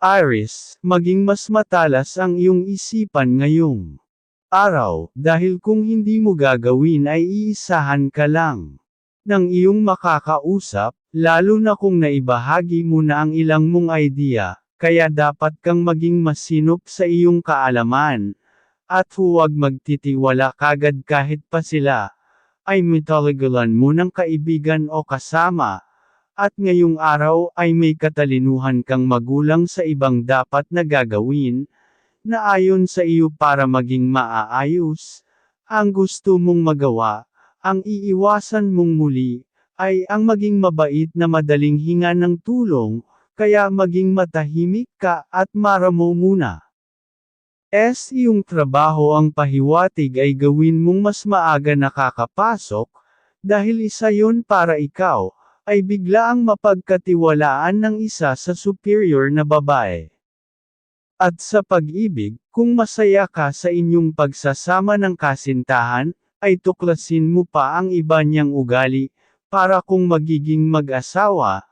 Iris, maging mas matalas ang iyong isipan ngayong araw, dahil kung hindi mo gagawin ay iisahan ka lang ng iyong makakausap, lalo na kung naibahagi mo na ang ilang mong idea, kaya dapat kang maging masinop sa iyong kaalaman, at huwag magtitiwala kagad kahit pa sila, ay mitoligulan mo ng kaibigan o kasama, at ngayong araw ay may katalinuhan kang magulang sa ibang dapat na gagawin, na ayon sa iyo para maging maaayos, ang gusto mong magawa, ang iiwasan mong muli, ay ang maging mabait na madaling hinga ng tulong, kaya maging matahimik ka at maramo muna. S. Iyong trabaho ang pahiwatig ay gawin mong mas maaga nakakapasok, dahil isa yon para ikaw, ay bigla ang mapagkatiwalaan ng isa sa superior na babae. At sa pag-ibig, kung masaya ka sa inyong pagsasama ng kasintahan, ay tuklasin mo pa ang iba niyang ugali, para kung magiging mag-asawa,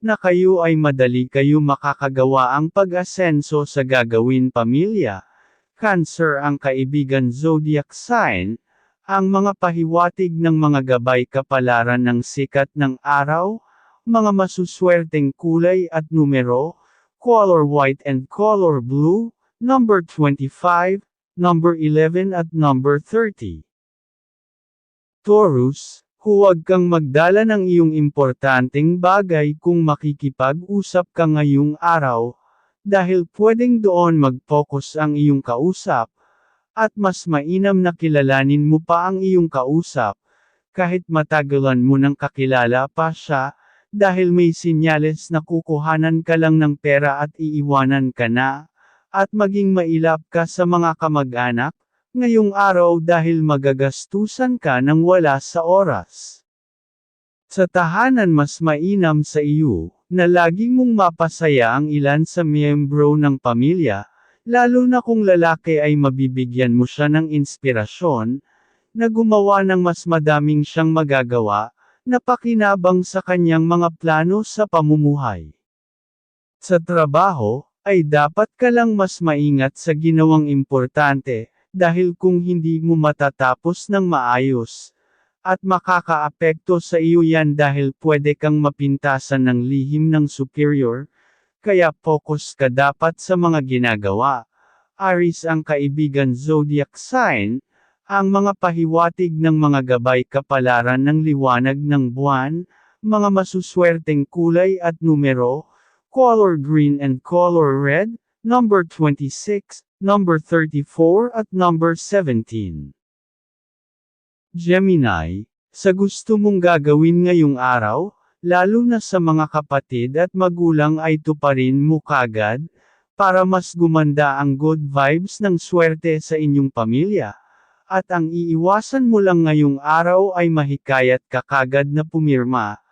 na kayo ay madali kayo makakagawa ang pag-asenso sa gagawin pamilya. Cancer ang kaibigan zodiac sign, ang mga pahiwatig ng mga gabay kapalaran ng sikat ng araw, mga masuswerteng kulay at numero, color white and color blue, number 25, number 11 at number 30. Taurus, huwag kang magdala ng iyong importanteng bagay kung makikipag-usap ka ngayong araw, dahil pwedeng doon mag-focus ang iyong kausap, at mas mainam na kilalanin mo pa ang iyong kausap, kahit matagalan mo ng kakilala pa siya, dahil may sinyales na kukuhanan ka lang ng pera at iiwanan ka na, at maging mailap ka sa mga kamag-anak, ngayong araw dahil magagastusan ka ng wala sa oras. Sa tahanan mas mainam sa iyo, na lagi mong mapasaya ang ilan sa miyembro ng pamilya, lalo na kung lalaki ay mabibigyan mo siya ng inspirasyon, na gumawa ng mas madaming siyang magagawa, na pakinabang sa kanyang mga plano sa pamumuhay. Sa trabaho, ay dapat ka lang mas maingat sa ginawang importante, dahil kung hindi mo matatapos ng maayos, at makakaapekto sa iyo yan dahil pwede kang mapintasan ng lihim ng superior, kaya focus ka dapat sa mga ginagawa. Aris ang kaibigan zodiac sign, ang mga pahiwatig ng mga gabay kapalaran ng liwanag ng buwan, mga masuswerteng kulay at numero, color green and color red, number 26, number 34 at number 17. Gemini, sa gusto mong gagawin ngayong araw, lalo na sa mga kapatid at magulang ay tuparin mo kagad, para mas gumanda ang good vibes ng swerte sa inyong pamilya. At ang iiwasan mo lang ngayong araw ay mahikayat ka kagad na pumirma.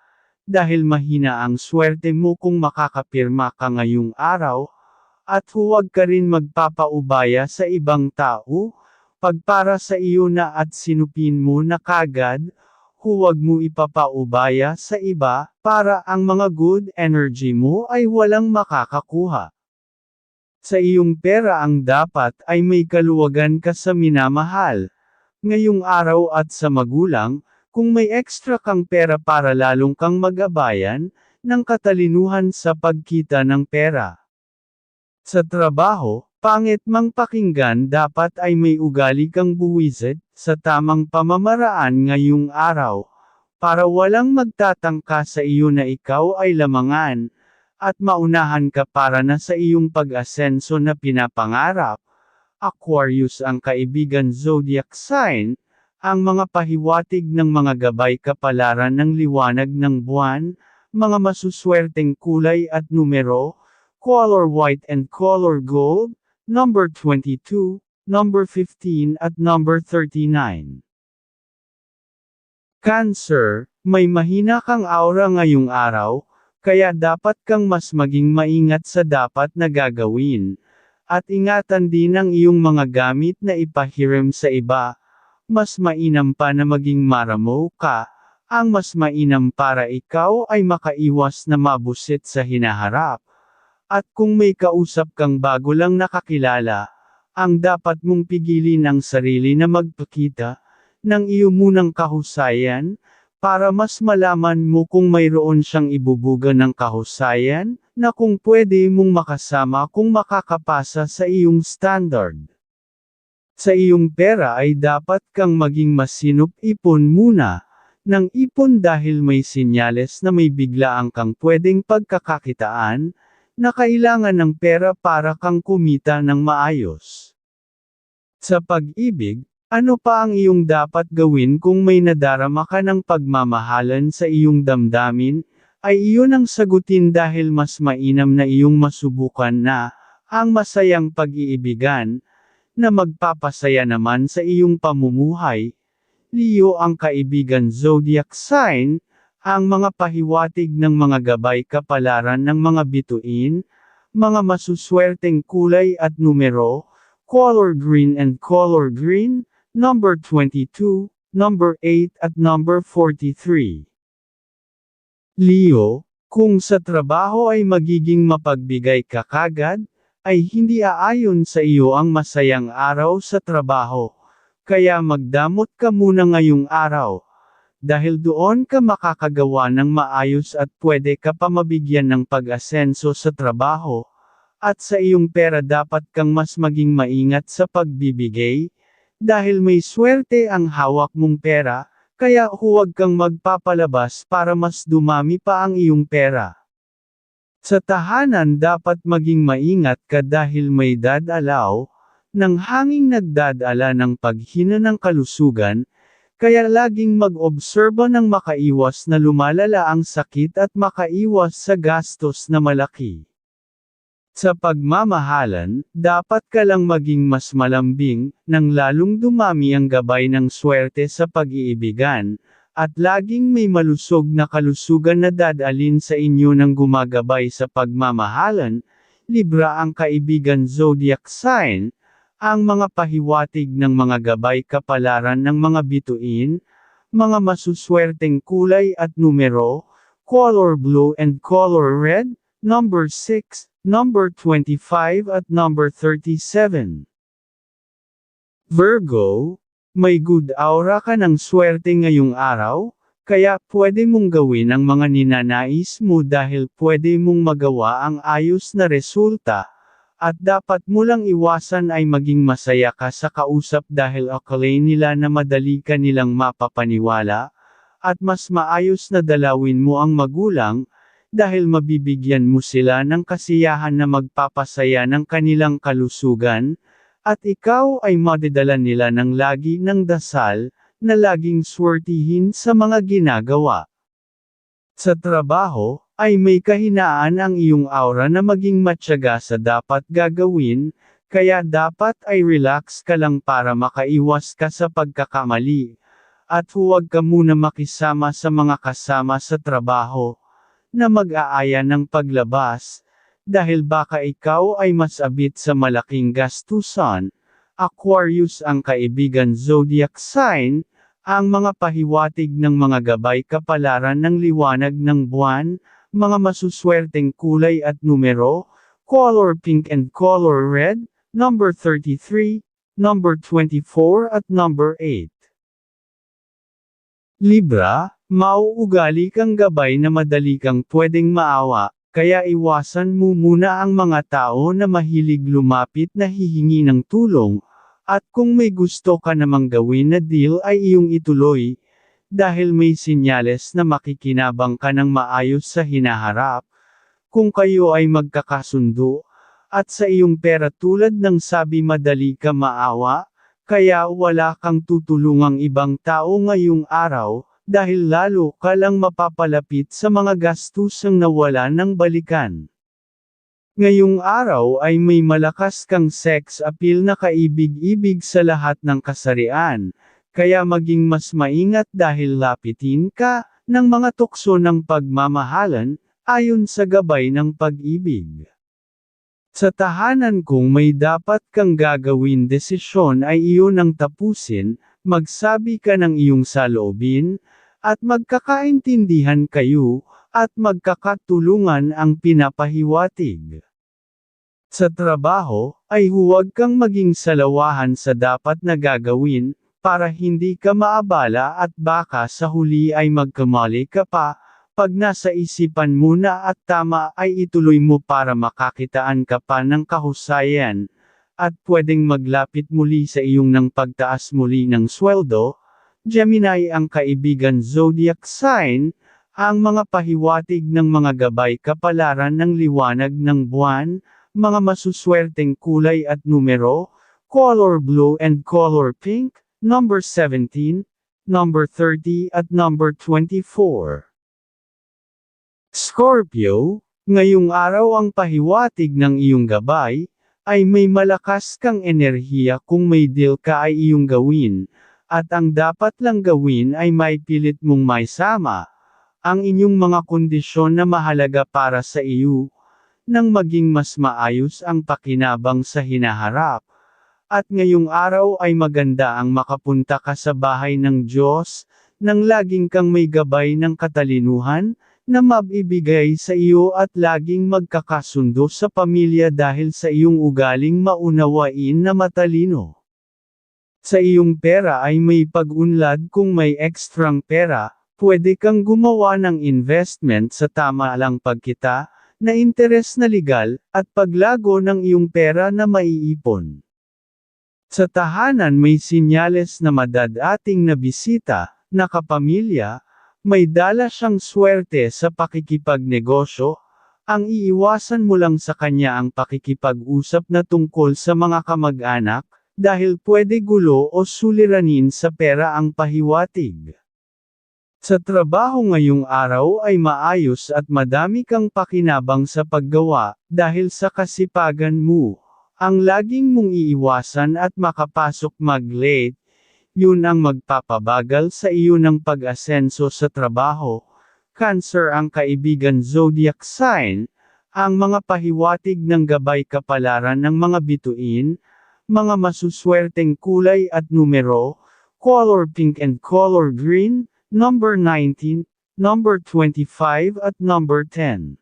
Dahil mahina ang swerte mo kung makakapirma ka ngayong araw. At huwag ka rin magpapaubaya sa ibang tao. Pag para sa iyo na at sinupin mo na kagad, huwag mo ipapaubaya sa iba, para ang mga good energy mo ay walang makakakuha. Sa iyong pera ang dapat ay may kaluwagan ka sa minamahal. Ngayong araw at sa magulang, kung may extra kang pera para lalong kang magabayan, ng katalinuhan sa pagkita ng pera. Sa trabaho, pangit mang pakinggan dapat ay may ugali kang buwisit, sa tamang pamamaraan ngayong araw, para walang magtatangka sa iyo na ikaw ay lamangan, at maunahan ka para na sa iyong pag-asenso na pinapangarap. Aquarius ang kaibigan zodiac sign, ang mga pahiwatig ng mga gabay kapalaran ng liwanag ng buwan, mga masuswerteng kulay at numero, color white and color gold, number 22, number 15 at number 39. Cancer, may mahina kang aura ngayong araw, kaya dapat kang mas maging maingat sa dapat na gagawin. At ingatan din ang iyong mga gamit na ipahiram sa iba. Mas mainam pa na maging maramo ka. Ang mas mainam para ikaw ay makaiwas na mabusit sa hinaharap. At kung may kausap kang bago lang nakakilala, ang dapat mong pigilin ang sarili na magpakita ng iyo munang kahusayan, para mas malaman mo kung mayroon siyang ibubuga ng kahusayan, na kung pwede mong makasama kung makakapasa sa iyong standard. Sa iyong pera ay dapat kang maging masinop ipon muna, ng ipon dahil may sinyales na may biglaang kang pwedeng pagkakakitaan, na kailangan ng pera para kang kumita ng maayos. Sa pag-ibig, ano pa ang iyong dapat gawin kung may nadarama ka ng pagmamahalan sa iyong damdamin, ay iyon ang sagutin dahil mas mainam na iyong masubukan na, ang masayang pag-iibigan, na magpapasaya naman sa iyong pamumuhay. Leo ang kaibigan zodiac sign, ang mga pahiwatig ng mga gabay kapalaran ng mga bituin, mga masuswerteng kulay at numero, color green and color green, number 22, number 8 at number 43. Leo, kung sa trabaho ay magiging mapagbigay ka kagad, ay hindi aayon sa iyo ang masayang araw sa trabaho. Kaya magdamot ka muna ngayong araw. Dahil doon ka makakagawa ng maayos at pwede ka pa mabigyan ng pag-asenso sa trabaho. At sa iyong pera dapat kang mas maging maingat sa pagbibigay. Dahil may swerte ang hawak mong pera, kaya huwag kang magpapalabas para mas dumami pa ang iyong pera. Sa tahanan dapat maging maingat ka dahil may dadalaw, ng hanging nagdadala ng paghina ng kalusugan, kaya laging mag-obserba ng makaiwas na lumalala ang sakit at makaiwas sa gastos na malaki. Sa pagmamahalan, dapat ka lang maging mas malambing, nang lalong dumami ang gabay ng swerte sa pag-iibigan, at laging may malusog na kalusugan na dadalin sa inyo ng gumagabay sa pagmamahalan, Libra ang kaibigan zodiac sign, ang mga pahiwatig ng mga gabay kapalaran ng mga bituin, mga masuswerteng kulay at numero, color blue and color red, number 6, number 25 at number 37. Virgo, may good aura ka ng swerte ngayong araw, kaya pwede mong gawin ang mga ninanais mo dahil pwede mong magawa ang ayos na resulta, at dapat mo lang iwasan ay maging masaya ka sa kausap dahil akala nila na madali ka nilang mapapaniwala, at mas maayos na dalawin mo ang magulang, dahil mabibigyan mo sila ng kasiyahan na magpapasaya ng kanilang kalusugan, at ikaw ay madadala nila ng lagi ng dasal, na laging swertihin sa mga ginagawa. Sa trabaho, ay may kahinaan ang iyong aura na maging matyaga sa dapat gagawin, kaya dapat ay relax ka lang para makaiwas ka sa pagkakamali. At huwag ka muna makisama sa mga kasama sa trabaho, na mag-aaya ng paglabas, dahil baka ikaw ay mas abit sa malaking gastusan. Aquarius ang kaibigan zodiac sign, ang mga pahiwatig ng mga gabay kapalaran ng liwanag ng buwan, mga masuswerteng kulay at numero, color pink and color red, number 33, number 24 at number 8. Libra, mauugali kang gabay na madali kang pwedeng maawa, kaya iwasan mo muna ang mga tao na mahilig lumapit na hihingi ng tulong, at kung may gusto ka namang gawin na deal ay iyong ituloy, dahil may sinyales na makikinabang ka ng maayos sa hinaharap, kung kayo ay magkakasundo, at sa iyong pera tulad ng sabi madali ka maawa, kaya wala kang tutulungang ibang tao ngayong araw, dahil lalo ka lang mapapalapit sa mga gastusang nawala ng balikan. Ngayong araw ay may malakas kang sex appeal na kaibig-ibig sa lahat ng kasarian, kaya maging mas maingat dahil lapitin ka, ng mga tukso ng pagmamahalan, ayon sa gabay ng pag-ibig. Sa tahanan kung may dapat kang gagawin desisyon ay iyon ang tapusin, magsabi ka ng iyong saloobin, at magkakaintindihan kayo, at magkakatulungan ang pinapahiwatig. Sa trabaho, ay huwag kang maging salawahan sa dapat na gagawin, para hindi ka maabala at baka sa huli ay magkamali ka pa, pag nasa isipan mo na at tama ay ituloy mo para makakitaan ka pa ng kahusayan, at pwedeng maglapit muli sa iyong ng pagtaas muli ng sweldo, Gemini ang kaibigan zodiac sign, ang mga pahiwatig ng mga gabay kapalaran ng liwanag ng buwan, mga masuswerteng kulay at numero, color blue and color pink, number 17, number 30 at number 24. Scorpio, ngayong araw ang pahiwatig ng iyong gabay, ay may malakas kang enerhiya kung may deal ka ay iyong gawin, at ang dapat lang gawin ay may pilit mong may sama, ang inyong mga kondisyon na mahalaga para sa iyo, nang maging mas maayos ang pakinabang sa hinaharap. At ngayong araw ay maganda ang makapunta ka sa bahay ng Diyos, nang laging kang may gabay ng katalinuhan, na mabibigay sa iyo at laging magkakasundo sa pamilya dahil sa iyong ugaling maunawain na matalino. Sa iyong pera ay may pag-unlad kung may ekstrang pera, pwede kang gumawa ng investment sa tama lang pagkita, na interes na legal, at paglago ng iyong pera na maiipon. Sa tahanan may sinyales na madadating na bisita, na kapamilya, may dala siyang swerte sa pakikipagnegosyo, ang iiwasan mo lang sa kanya ang pakikipag-usap na tungkol sa mga kamag-anak, dahil pwede gulo o suliranin sa pera ang pahiwatig. Sa trabaho ngayong araw ay maayos at madami kang pakinabang sa paggawa, dahil sa kasipagan mo. Ang laging mong iiwasan at makapasok mag-late, yun ang magpapabagal sa iyo ng pag-asenso sa trabaho. Cancer ang kaibigan zodiac sign, ang mga pahiwatig ng gabay kapalaran ng mga bituin, mga masuswerteng kulay at numero, color pink and color green, number 19, number 25 at number 10.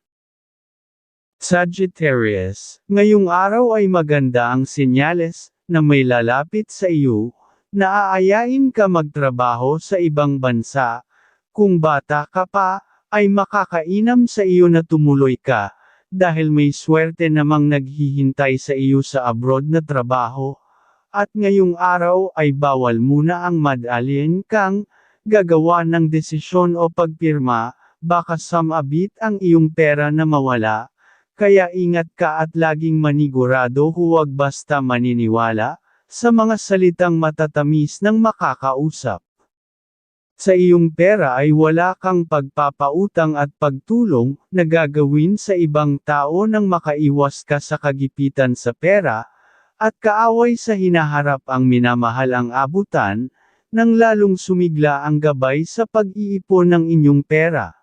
Sagittarius, ngayong araw ay maganda ang senyales, na may lalapit sa iyo, na aayain ka magtrabaho sa ibang bansa. Kung bata ka pa, ay makakainam sa iyo na tumuloy ka, dahil may swerte namang naghihintay sa iyo sa abroad na trabaho. At ngayong araw ay bawal muna ang madalin kang, gagawa ng desisyon o pagpirma, baka samabit ang iyong pera na mawala, kaya ingat ka at laging manigurado huwag basta maniniwala, sa mga salitang matatamis ng makakausap. Sa iyong pera ay wala kang pagpapautang at pagtulong, na gagawin sa ibang tao nang makaiwas ka sa kagipitan sa pera, at kaaway sa hinaharap ang minamahal ang abutan, nang lalong sumigla ang gabay sa pag-iipon ng inyong pera.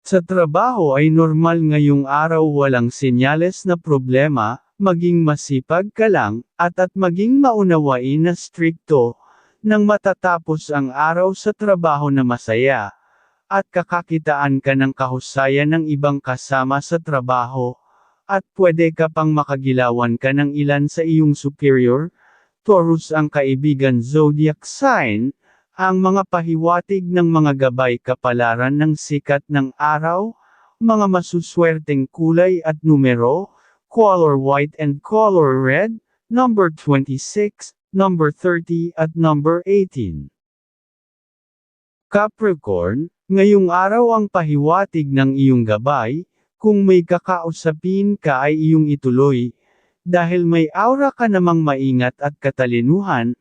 Sa trabaho ay normal ngayong araw walang senyales na problema, maging masipag ka lang, at at maging maunawain na strikto, nang matatapos ang araw sa trabaho na masaya, at kakakitaan ka ng kahusayan ng ibang kasama sa trabaho, at pwede ka pang makagilawan ka ng ilan sa iyong superior, Taurus ang kaibigan zodiac sign, ang mga pahiwatig ng mga gabay kapalaran ng sikat ng araw, mga masuswerteng kulay at numero, color white and color red, number 26, number 30 at number 18. Capricorn, ngayong araw ang pahiwatig ng iyong gabay, kung may kakausapin ka ay iyong ituloy, dahil may aura ka namang maingat at katalinuhan,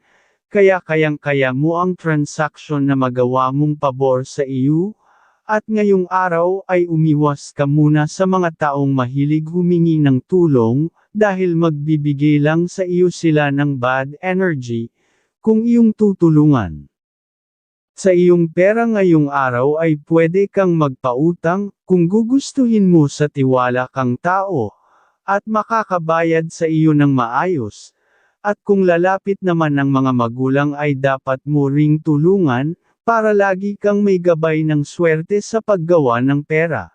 kaya kayang-kaya mo ang transaksyon na magawa mong pabor sa iyo, at ngayong araw ay umiwas ka muna sa mga taong mahilig humingi ng tulong, dahil magbibigay lang sa iyo sila ng bad energy, kung iyong tutulungan. Sa iyong pera ngayong araw ay pwede kang magpautang, kung gugustuhin mo sa tiwala kang tao, at makakabayad sa iyo ng maayos, at kung lalapit naman ng mga magulang ay dapat mo ring tulungan, para lagi kang may gabay ng swerte sa paggawa ng pera.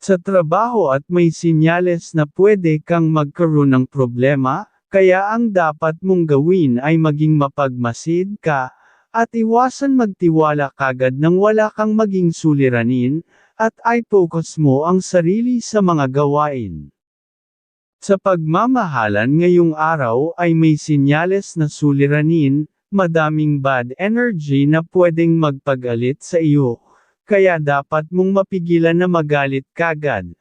Sa trabaho at may sinyales na pwede kang magkaroon ng problema, kaya ang dapat mong gawin ay maging mapagmasid ka, at iwasan magtiwala kagad nang wala kang maging suliranin, at ay focus mo ang sarili sa mga gawain. Sa pagmamahalan ngayong araw ay may sinyales na suliranin, madaming bad energy na pwedeng magpagalit sa iyo, kaya dapat mong mapigilan na magalit kagad.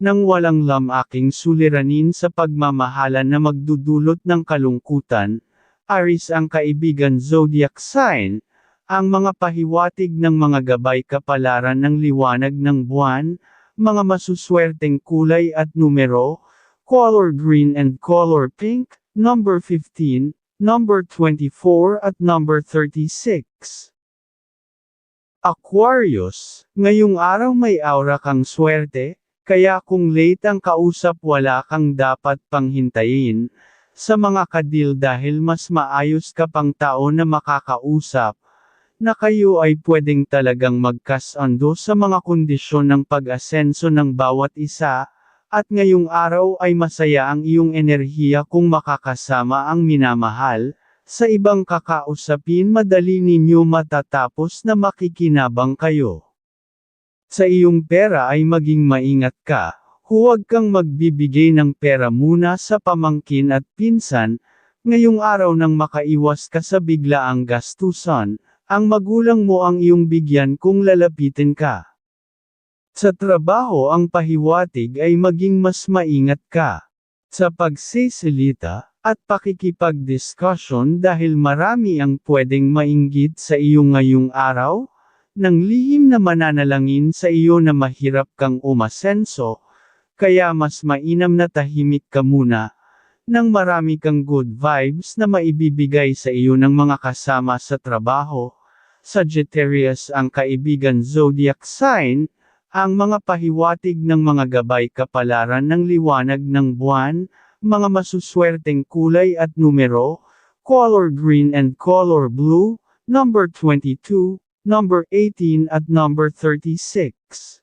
Nang walang lamaking suliranin sa pagmamahalan na magdudulot ng kalungkutan, Aris ang kaibigan zodiac sign, ang mga pahiwatig ng mga gabay kapalaran ng liwanag ng buwan, mga masuswerteng kulay at numero, color green and color pink, number 15, number 24 at number 36. Aquarius, ngayong araw may aura kang swerte, kaya kung late ang kausap wala kang dapat panghintayin, sa mga kadil dahil mas maayos ka pang tao na makakausap, na kayo ay pwedeng talagang magkasando sa mga kondisyon ng pag-asenso ng bawat isa, at ngayong araw ay masaya ang iyong enerhiya kung makakasama ang minamahal, sa ibang kakausapin madali ninyo matatapos na makikinabang kayo. Sa iyong pera ay maging maingat ka, huwag kang magbibigay ng pera muna sa pamangkin at pinsan, ngayong araw nang makaiwas ka sa biglaang gastusan, ang magulang mo ang iyong bigyan kung lalapitin ka. Sa trabaho ang pahiwatig ay maging mas maingat ka. Sa pagsisilita, at pakikipag-discussion dahil marami ang pwedeng mainggit sa iyo ngayong araw, nang lihim na mananalangin sa iyo na mahirap kang umasenso, kaya mas mainam na tahimik ka muna, nang marami kang good vibes na maibibigay sa iyo ng mga kasama sa trabaho. Sagittarius ang kaibigan zodiac sign, ang mga pahiwatig ng mga gabay kapalaran ng liwanag ng buwan, mga masuswerteng kulay at numero, color green and color blue, number 22, number 18 at number 36.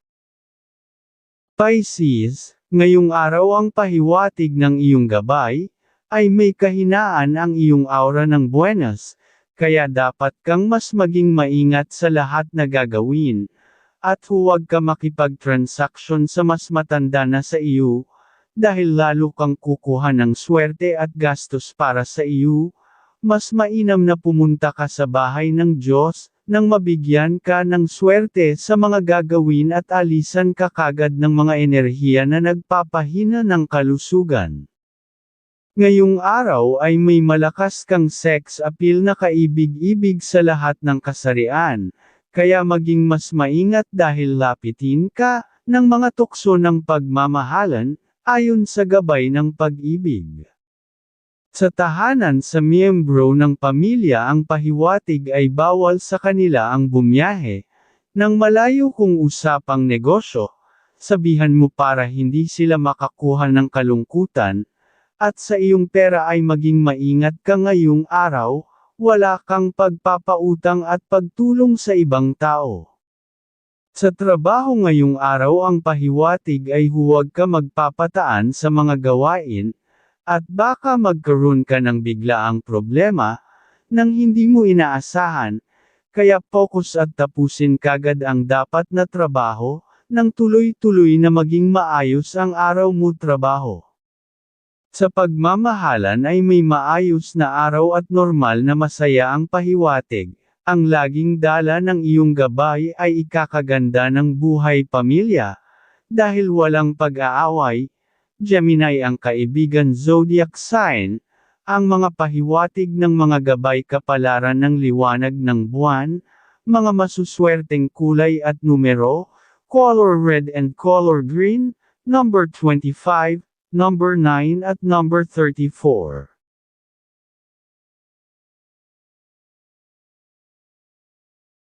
Pisces, ngayong araw ang pahiwatig ng iyong gabay, ay may kahinaan ang iyong aura ng buenas, kaya dapat kang mas maging maingat sa lahat na gagawin, at huwag ka makipag-transaction sa mas matanda na sa iyo, dahil lalo kang kukuha ng swerte at gastos para sa iyo, mas mainam na pumunta ka sa bahay ng Diyos, nang mabigyan ka ng swerte sa mga gagawin at alisan ka kagad ng mga enerhiya na nagpapahina ng kalusugan. Ngayong araw ay may malakas kang sex appeal na kaibig-ibig sa lahat ng kasarian, kaya maging mas maingat dahil lapitin ka, ng mga tukso ng pagmamahalan, ayon sa gabay ng pag-ibig. Sa tahanan sa miyembro ng pamilya ang pahiwatig ay bawal sa kanila ang bumiyahe, nang malayo kung usapang negosyo, sabihan mo para hindi sila makakuha ng kalungkutan, at sa iyong pera ay maging maingat ka ngayong araw, wala kang pagpapautang at pagtulong sa ibang tao. Sa trabaho ngayong araw ang pahiwatig ay huwag ka magpapataan sa mga gawain, at baka magkaroon ka ng biglaang problema, nang hindi mo inaasahan, kaya focus at tapusin kagad ang dapat na trabaho, nang tuloy-tuloy na maging maayos ang araw mo trabaho. Sa pagmamahalan ay may maayos na araw at normal na masaya ang pahiwatig, ang laging dala ng iyong gabay ay ikakaganda ng buhay pamilya. Dahil walang pag-aaway, Gemini ang kaibigan zodiac sign, ang mga pahiwatig ng mga gabay kapalaran ng liwanag ng buwan, mga masuswerteng kulay at numero, color red and color green, number 25, number 9 at number 34.